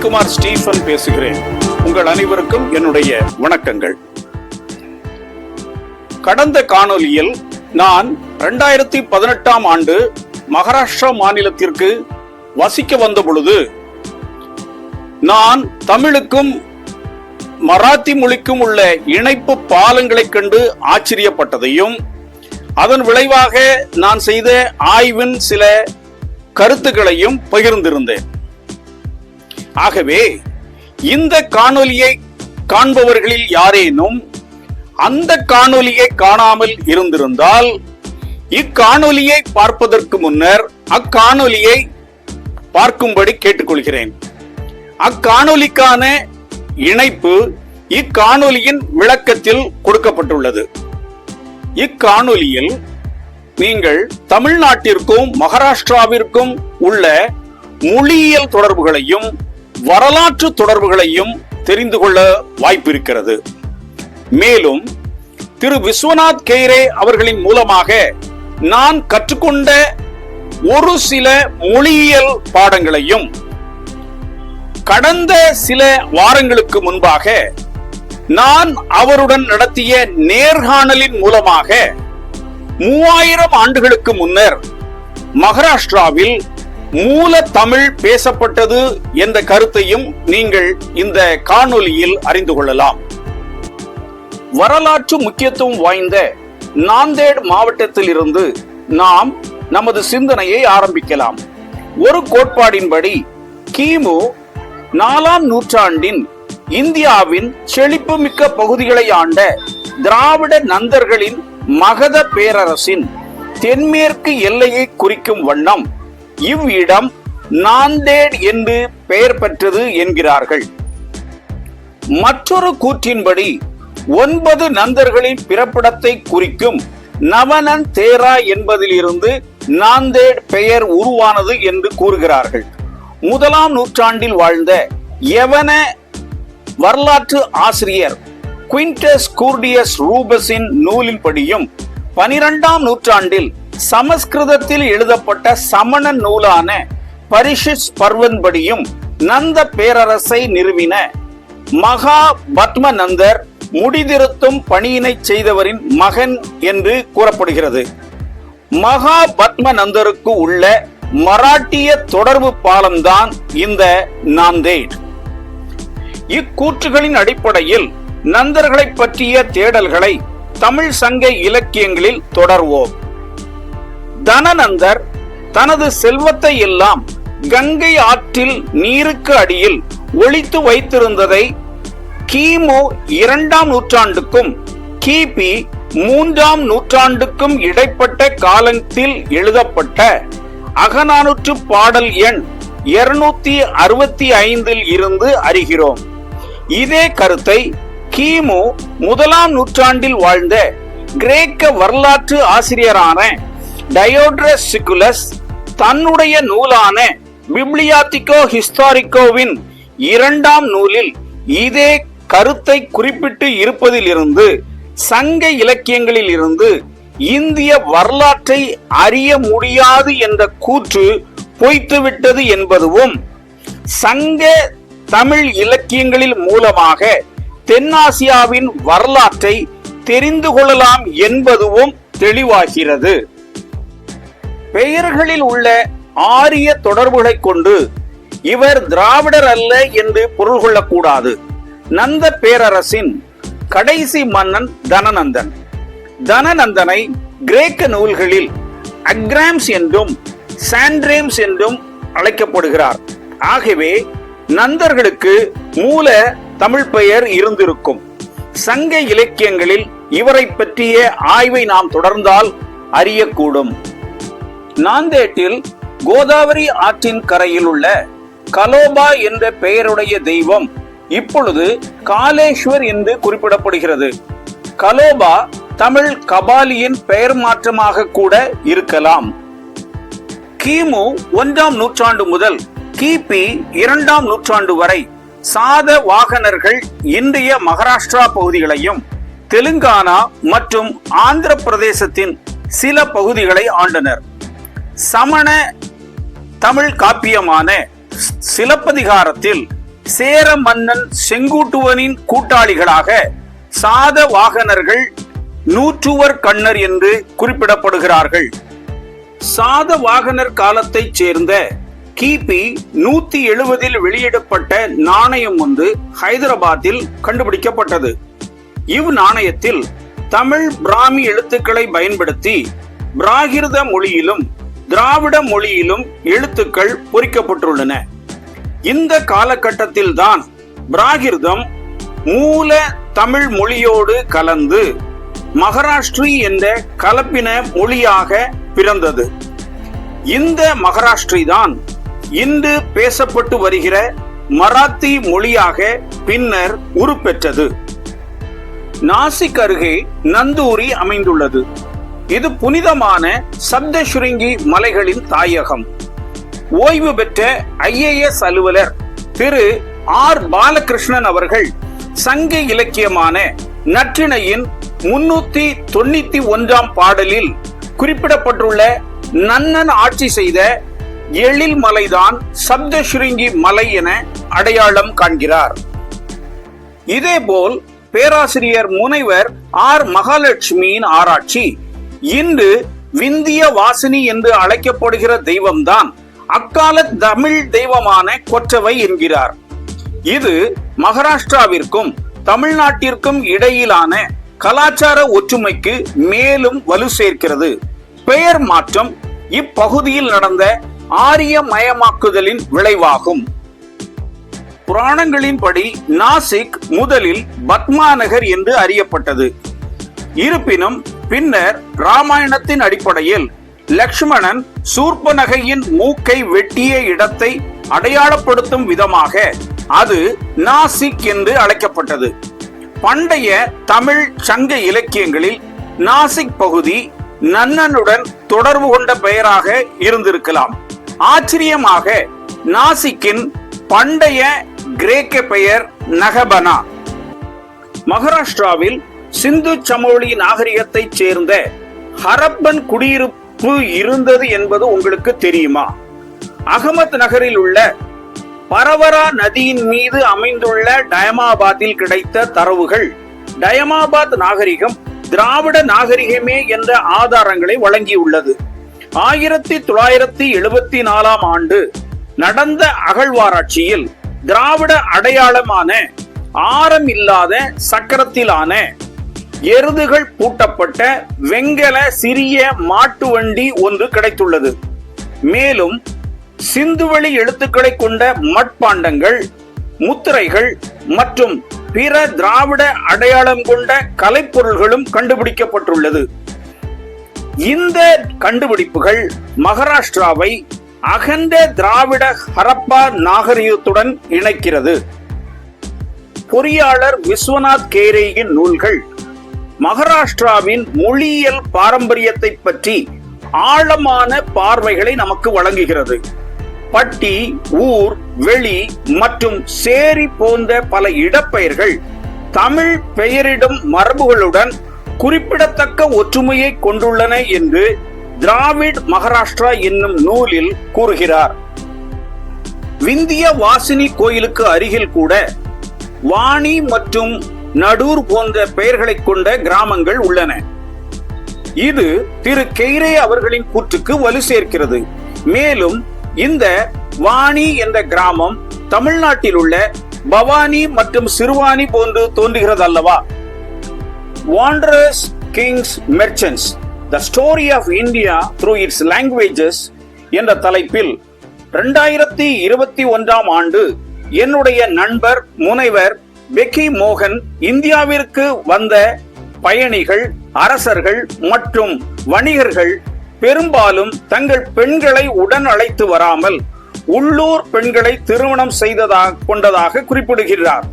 Ravikumar Stephen பேசுகிறேன். உங்கள் அனைவருக்கும் என்னுடைய வணக்கங்கள். கடந்த காணொலியில் நான் இரண்டாயிரத்தி பதினெட்டாம் ஆண்டு மகாராஷ்டிரா மாநிலத்திற்கு வசிக்க வந்த பொழுது நான் தமிழுக்கும் மராத்தி மொழிக்கும் உள்ள இணைப்பு பாலங்களை கண்டு ஆச்சரியப்பட்டதையும் அதன் விளைவாக நான் செய்த ஆய்வின் சில கருத்துக்களையும் பகிர்ந்திருந்தேன். ஆகவே இந்த காணொலியை காண்பவர்களில் யாரேனும் அந்த காணொலியை காணாமல் இருந்திருந்தால் இக்காணொலியை பார்ப்பதற்கு முன்னர் அக்காணொலியை பார்க்கும்படி கேட்டுக்கொள்கிறேன். அக்காணொலிக்கான இணைப்பு இக்காணொலியின் விளக்கத்தில் கொடுக்கப்பட்டுள்ளது. இக்காணொலியில் நீங்கள் தமிழ்நாட்டிற்கும் மகாராஷ்டிராவிற்கும் உள்ள மொழியியல் தொடர்புகளையும் வரலாற்று தொடர்புகளையும் தெரிந்து கொள்ள வாய்ப்பிருக்கிறது. மேலும் திரு. விஸ்வநாத் கெய்ரே அவர்களின் மூலமாக நான் கற்றுக்கொண்ட ஒரு சில மொழியியல் பாடங்களையும் கடந்த சில வாரங்களுக்கு முன்பாக நான் அவருடன் நடத்திய நேர்காணலின் மூலமாக மூவாயிரம் ஆண்டுகளுக்கு முன்னர் மகாராஷ்டிராவில் மூல தமிழ் பேசப்பட்டது என்ற கருத்தையும் நீங்கள் இந்த காணொலியில் அறிந்து கொள்ளலாம். வரலாற்று முக்கியத்துவம் வாய்ந்த நாந்தேட் மாவட்டத்தில் இருந்து நாம் நமது சிந்தனையை ஆரம்பிக்கலாம். ஒரு கோட்பாடின்படி கிமு நாலாம் நூற்றாண்டின் இந்தியாவின் செழிப்புமிக்க பகுதிகளை ஆண்ட திராவிட நந்தர்களின் மகத பேரரசின் தென்மேற்கு எல்லையை குறிக்கும் வண்ணம் இவ்விடம் நாந்தேட் என்று பெயர் பெற்றது என்கிறார்கள். மற்றொரு கூற்றின்படி ஒன்பது நந்தர்களின் பிறப்பிடத்தை குறிக்கும் நவனன் தேரா என்பதிலிருந்து நாந்தேட் பெயர் உருவானது என்று கூறுகிறார்கள். முதலாம் நூற்றாண்டில் வாழ்ந்த யவன வரலாற்று ஆசிரியர் குவிண்டஸ் கூர்டியஸ் ரூபஸின் நூலின்படியும் பனிரெண்டாம் நூற்றாண்டில் சமஸ்கிருதத்தில் எழுதப்பட்ட சமண நூலான பரிஷிஷ் பர்வன்படியும் நந்த பேரரசை நிறுவின மகா பத்மநந்தர் முடிதிருத்தும் பணியினை செய்தவரின் மகன் என்று கூறப்படுகிறது. மகா பத்மநந்தருக்கு உள்ள மராட்டிய தொடர்பு பாலம்தான் இந்த நாந்தேட் இக்கூற்றுகளின் அடிப்படையில் நந்தர்களை பற்றிய தேடல்களை தமிழ் சங்க இலக்கியங்களில் தொடர்வோம். தனநந்தர் தனது செல்வத்தை எல்லாம் கங்கை ஆற்றில் நீருக்கு அடியில் ஒழித்து வைத்திருந்ததை கிமு இரண்டாம் நூற்றாண்டுக்கும் கிபி மூன்றாம் நூற்றாண்டுக்கும் இடைப்பட்ட காலத்தில் எழுதப்பட்ட அகநானூற்று பாடல் எண் இருநூத்தி அறுபத்தி ஐந்தில் இருந்து அறிகிறோம். இதே கருத்தை கிமு முதலாம் நூற்றாண்டில் வாழ்ந்த கிரேக்க வரலாற்று ஆசிரியரான டயோட்ரஸ் சிகுலஸ் தன்னுடைய நூலான பிப்ளியாத்திகோ ஹிஸ்டாரிக்கோவின் இரண்டாம் நூலில் இதே கருத்தை குறிப்பிட்டு இருப்பதிலிருந்து சங்க இலக்கியங்களில் இருந்து இந்திய வரலாற்றை அறிய முடியாது என்ற கூற்று பொய்த்துவிட்டது என்பதுவும் சங்க தமிழ் இலக்கியங்களில் மூலமாக தென்னாசியாவின் வரலாற்றை தெரிந்து கொள்ளலாம் என்பதுவும் தெளிவாகிறது. பெயர்களில் உள்ள ஆரிய தொடர்புகளை கொண்டு இவர் திராவிடர் அல்ல என்று பொருள் கொள்ளக்கூடாது. நந்த பேரரசின் கடைசி மன்னன் தனநந்தன். தனநந்தனை கிரேக்க நூல்களில் அக்ராம்ஸ் என்றும் சாண்ட்ரேம்ஸ் என்றும் அழைக்கப்படுகிறார். ஆகவே நந்தர்களுக்கு மூல தமிழ் பெயர் இருந்திருக்கும். சங்க இலக்கியங்களில் இவரை பற்றிய ஆய்வை நாம் தொடர்ந்தால் அறியக்கூடும். நாந்தேட்டில் கோதாவரி ஆற்றின் கரையில் உள்ள கலோபா என்ற பெயருடைய தெய்வம் இப்பொழுது காலேஸ்வர் என்று குறிப்பிடப்படுகிறது. கலோபா தமிழ் கபாலியின் பெயர் மாற்றமாக கூட இருக்கலாம். கிமு ஒன்றாம் நூற்றாண்டு முதல் கிபி இரண்டாம் நூற்றாண்டு வரை சாத வாகனர்கள் இன்றைய மகாராஷ்டிரா பகுதிகளையும் தெலுங்கானா மற்றும் ஆந்திர பிரதேசத்தின் சில பகுதிகளை ஆண்டனர். சமண தமிழ் காப்பியமான சிலப்பதிகாரத்தில் சேர மன்னன் செங்குட்டுவனின் கூட்டாளிகளாக சாத வாகனர்கள் நூற்றுவர் கண்ணர் என்று குறிப்பிடப்படுகிறார்கள். சாத வாகனர் காலத்தைச் சேர்ந்த கிபி நூத்தி எழுபதில் வெளியிடப்பட்ட நாணயம் ஒன்று ஹைதராபாத்தில் கண்டுபிடிக்கப்பட்டது. இவ் நாணயத்தில் தமிழ் பிராமி எழுத்துக்களை பயன்படுத்தி பிராகிருத மொழியிலும் திராவிட மொழியிலும் எழுத்துக்கள் பொறிக்கப்பட்டுள்ளன. இந்த காலகட்டத்தில் தான் பிராகிருதம் மூல தமிழ் மொழியோடு கலந்து மகாராஷ்டிரி என்ற கலப்பின மொழியாக பிறந்தது. இந்த மகாராஷ்டிரி தான் இன்று பேசப்பட்டு வருகிற மராத்தி மொழியாக பின்னர் உருப்பெற்றது. நாசிக் அருகே நந்தூரி அமைந்துள்ளது. இது புனிதமான சப்தசுருங்கி மலைகளின் தாயகம். ஓய்வு பெற்ற ஐஏஎஸ் அலுவலர் திரு ஆர் பாலகிருஷ்ணன் அவர்கள் சங்க இலக்கியமான நற்றிணையின் முன்னூத்தி தொண்ணூத்தி ஒன்றாம் பாடலில் குறிப்பிடப்பட்டுள்ள நன்னன் ஆட்சி செய்த எழில் மலைதான் சப்தஸ்ருங்கி மலை என அடையாளம் காண்கிறார். இதேபோல் பேராசிரியர் முனைவர் ஆர் மகாலட்சுமியின் ஆராய்ச்சி இன்று விந்திய வாசினி என்று அழைக்கப்படுகிற தெய்வம்தான் அக்கால தமிழ் தெய்வமான கொற்றவை என்கிறார். இது மகாராஷ்டிராவிற்கும் தமிழ்நாட்டிற்கும் இடையிலான கலாச்சார ஒற்றுமைக்கு மேலும் வலு சேர்க்கிறது. பெயர் மாற்றம் இப்பகுதியில் நடந்த ஆரிய மயமாக்குதலின் விளைவாகும். புராணங்களின்படி நாசிக் முதலில் பத்மாநகர் என்று அறியப்பட்டது. இருப்பினும் பின்னர் ராமாயணத்தின் அடிப்படையில் லக்ஷ்மணன் சூர்பனகையின் மூக்கை வெட்டிய இடத்தை அடையாளப்படுத்தும் விதமாக அது நாசிக் என்று அழைக்கப்பட்டது. பண்டைய தமிழ் சங்க இலக்கியங்களில் நாசிக் பகுதி நன்னனுடன் தொடர்பு கொண்ட பெயராக இருந்திருக்கலாம். ஆச்சரியமாக நாசிக்கின் பண்டைய கிரேக்க பெயர் நகபனா. மகாராஷ்டிராவில் சிந்து சமோலி நாகரிகத்தைச் சேர்ந்த ஹரப்பன் குடியிருப்பு இருந்தது என்பது உங்களுக்கு தெரியுமா? அகமத் நகரில் உள்ள பரவரா நதியின் மீது அமைந்துள்ள டயமாபாத்தில் கிடைத்த தரவுகள் டயமாபாத் நாகரிகம் திராவிட நாகரிகமே என்ற ஆதாரங்களை வழங்கியுள்ளது. ஆயிரத்தி தொள்ளாயிரத்தி எழுபத்தி நாலாம் ஆண்டு நடந்த அகழ்வாராய்ச்சியில் திராவிட அடையாளமான ஆரம் இல்லாத சக்கரத்திலான எருதுகள் பூட்டப்பட்ட வெங்கல சிறிய மாட்டு வண்டி ஒன்று கிடைத்துள்ளது. மேலும் சிந்துவெளி எழுத்துக்களை கொண்ட மட்பாண்டங்கள் முத்திரைகள் மற்றும் பிற திராவிட அடையாளம் கொண்ட கலைப்பொருள்களும் கண்டுபிடிக்கப்பட்டுள்ளது. இந்த கண்டுபிடிப்புகள் மகாராஷ்டிராவை அகண்ட திராவிட ஹரப்பா நாகரிகத்துடன் இணைக்கிறது. பொறியாளர் விஸ்வநாத் கேரேயின் நூல்கள். மகாராஷ்டிராவின் மொழியியல் பாரம்பரியத்தை பற்றி ஆழமான பார்வைகளை நமக்கு வழங்குகிறது. பட்டி ஊர் வெளி மற்றும் சேரி போன்ற பல இடப்பெயர்கள் தமிழ் பெயரிடும் மரபுகளுடன் குறிப்பிடத்தக்க ஒற்றுமையை கொண்டுள்ளன என்று திராவிட் மகாராஷ்டிரா என்னும் நூலில் கூறுகிறார். விந்திய வாசினி கோயிலுக்கு அருகில் கூட வாணி மற்றும் நடூர் போன்ற பெயர்களை கொண்ட கிராமங்கள் உள்ளன. இது திரு கெய்ரே அவர்களின் கூற்றுக்கு வலு சேர்க்கிறது. மேலும் இந்த வாணி என்ற கிராமம் தமிழ்நாட்டில் உள்ள பவானி மற்றும் சிறுவாணி போன்று தோன்றுகிறது அல்லவா wanderers kings merchants the story of India through its languages என்ற தலைப்பில் ரெண்டாயிரத்தி இருபத்தி ஒன்றாம் ஆண்டு என்னுடைய நண்பர் முனைவர் விக்கி மோகன் இந்தியாவிற்கு வந்த பயணிகள் அரசர்கள் மற்றும் வணிகர்கள் பெரும்பாலும் தங்கள் பெண்களை உடன் அழைத்து வராமல் உள்ளூர் பெண்களை திருமணம் செய்ததாக கொண்டதாக குறிப்பிடுகிறார்.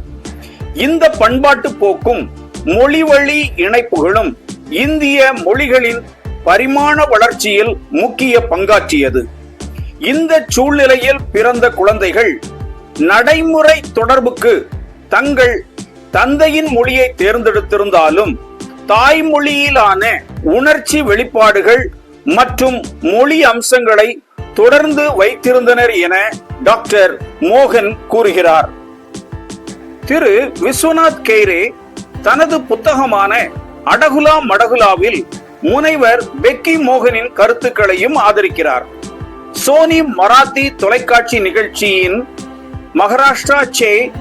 இந்த பண்பாட்டு போக்கும் மொழி வழி இணைப்புகளும் இந்திய மொழிகளின் பரிமாண வளர்ச்சியில் முக்கிய பங்காற்றியது. இந்த சூழ்நிலையில் பிறந்த குழந்தைகள் நடைமுறை தொடர்புக்கு தங்கள் தந்தையின் மொழியை தேர்ந்தெடுத்திருந்தாலும் தாய்மொழியிலான உணர்ச்சி வெளிப்பாடுகள் மற்றும் மொழி அம்சங்களை தொடர்ந்து வைத்திருந்தனர் என டாக்டர் மோகன் கூறுகிறார். திரு. விஸ்வநாத் கெய்ரே தனது புத்தகமான அடகுலா மடகுலாவில் முனைவர் பெக்கி மோகனின் கருத்துக்களையும் ஆதரிக்கிறார். சோனி மராத்தி தொலைக்காட்சி நிகழ்ச்சியின் மகாராஷ்டிரா சே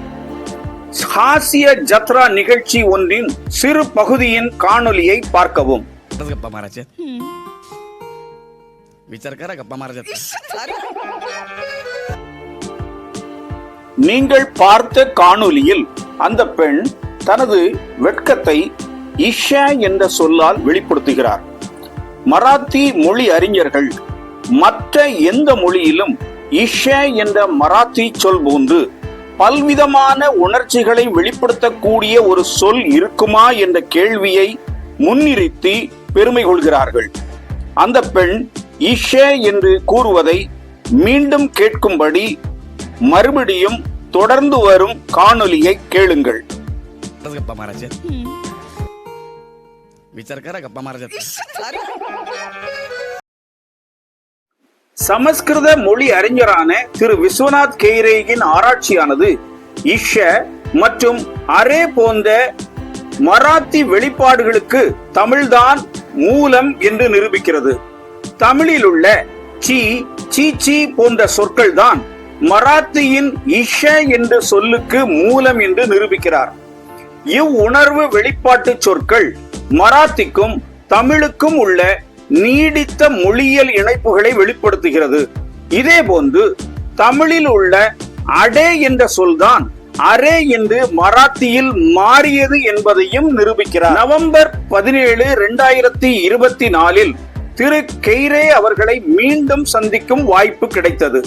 ஹாசிய ஜத்ரா நிகழ்ச்சி ஒன்றின் சிறு பகுதியின் காணொலியை பார்க்கவும். நீங்கள் பார்த்த காணொலியில் அந்த பெண் தனது வெட்கத்தை இஷா என்ற சொல்லால் வெளிப்படுத்துகிறார். மராத்தி மொழி அறிஞர்கள் மற்ற எந்த மொழியிலும் இஷா என்ற மராத்தி சொல் போன்று பல்விதமான உணர்ச்சிகளை வெளிப்படுத்தக்கூடிய ஒரு சொல் இருக்குமா என்ற கேள்வியை முன்னிறுத்தி பெருமை கொள்கிறார்கள் அந்த பெண் இஷே என்று கூறுவதை மீண்டும் கேட்கும்படி மறுபடியும் தொடர்ந்து வரும் காணொளியை கேளுங்கள் खरंच गप्पा मारायच्या विचार करा गप्पा मारायच्या சமஸ்கிருத மொழி அறிஞரான திரு விஸ்வநாத் கெய்ரேயின் ஆராய்ச்சியானது இஷ மற்றும் அரே போன்ற மராத்தி வெளிப்பாடுகளுக்கு தமிழ்தான் மூலம் என்று நிரூபிக்கிறது. தமிழில் உள்ள சி சீச்சி போன்ற சொற்கள் தான் மராத்தியின் இஷ என்ற சொல்லுக்கு மூலம் என்று நிரூபிக்கிறார். இவ்வுணர்வு வெளிப்பாட்டு சொற்கள் மராத்திக்கும் தமிழுக்கும் உள்ள நீடித்த மொழியியல் இணைப்புகளை வெளிப்படுத்துகிறது. இதேபோன்று தமிழில் உள்ள அடே என்ற சொல்தான் அரே என்று மராத்தியில் மாறியது என்பதையும் நிரூபிக்கிறார். நவம்பர் பதினேழு இரண்டாயிரத்தி இருபத்தி நாலில் திரு கெய்ரே அவர்களை மீண்டும் சந்திக்கும் வாய்ப்பு கிடைத்தது.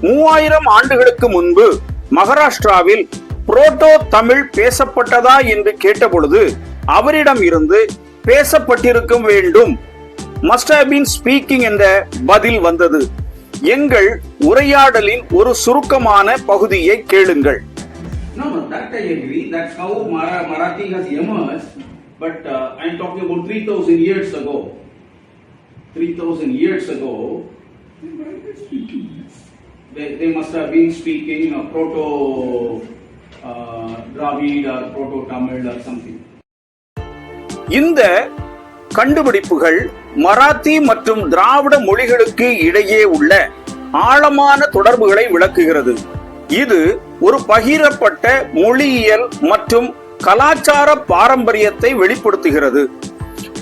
மூவாயிரம் ஆண்டுகளுக்கு முன்பு மகாராஷ்டிராவில் புரோட்டோ தமிழ் பேசப்பட்டதா என்று கேட்டபொழுது அவரிடம் இருந்து பேசப்பட்டிருக்க வேண்டும் மஸ்ட் have been ஸ்பீக்கிங் என்ற பதில் வந்தது எங்கள் உரையாடலின் ஒரு சுருக்கமான பகுதியை கேளுங்கள் No, no, that I agree. That's how Mara, Marathi has emerged. But uh, I'm talking about 3,000 years ago. 3,000 years ago, they, they must have been speaking uh, Proto uh, Dravid or Proto Tamil or something. இந்த கண்டுபிடிப்புகள் மராத்தி மற்றும் திராவிட மொழிகளுக்கு இடையே உள்ள ஆழமான தொடர்புகளை விளக்குகிறது. இது ஒரு பகிரப்பட்ட மொழியியல் மற்றும் கலாச்சார பாரம்பரியத்தை வெளிப்படுத்துகிறது.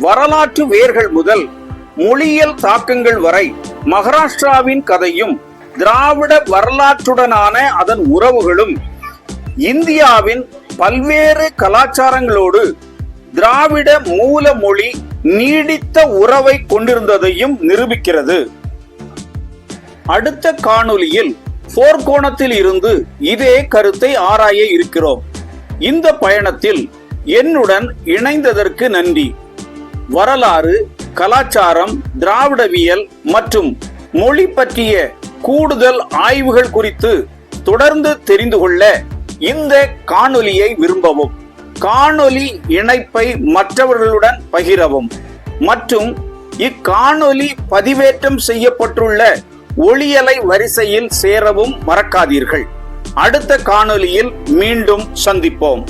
வரலாற்று வேர்கள் முதல் மொழியியல் தாக்கங்கள் வரை மகாராஷ்டிராவின் கதையும் திராவிட வரலாற்றுடனான அதன் உறவுகளும் இந்தியாவின் பல்வேறு கலாச்சாரங்களோடு திராவிட மூல மொழி நீடித்த உறவை கொண்டிருந்ததையும் நிரூபிக்கிறது. அடுத்த காணொலியில் போர்க்கோணத்தில் இருந்து இதே கருத்தை ஆராய இருக்கிறோம். இந்த பயணத்தில் என்னுடன் இணைந்ததற்கு நன்றி. வரலாறு கலாச்சாரம் திராவிடவியல் மற்றும் மொழி பற்றிய கூடுதல் ஆய்வுகள் குறித்து தொடர்ந்து தெரிந்து கொள்ள இந்த காணொலியை விரும்பவும். காணொலி இணைப்பை மற்றவர்களுடன் பகிரவும். மற்றும் இக்காணொலி பதிவேற்றம் செய்யப்பட்டுள்ள ஒளியலை வரிசையில் சேரவும் மறக்காதீர்கள். அடுத்த காணொலியில் மீண்டும் சந்திப்போம்.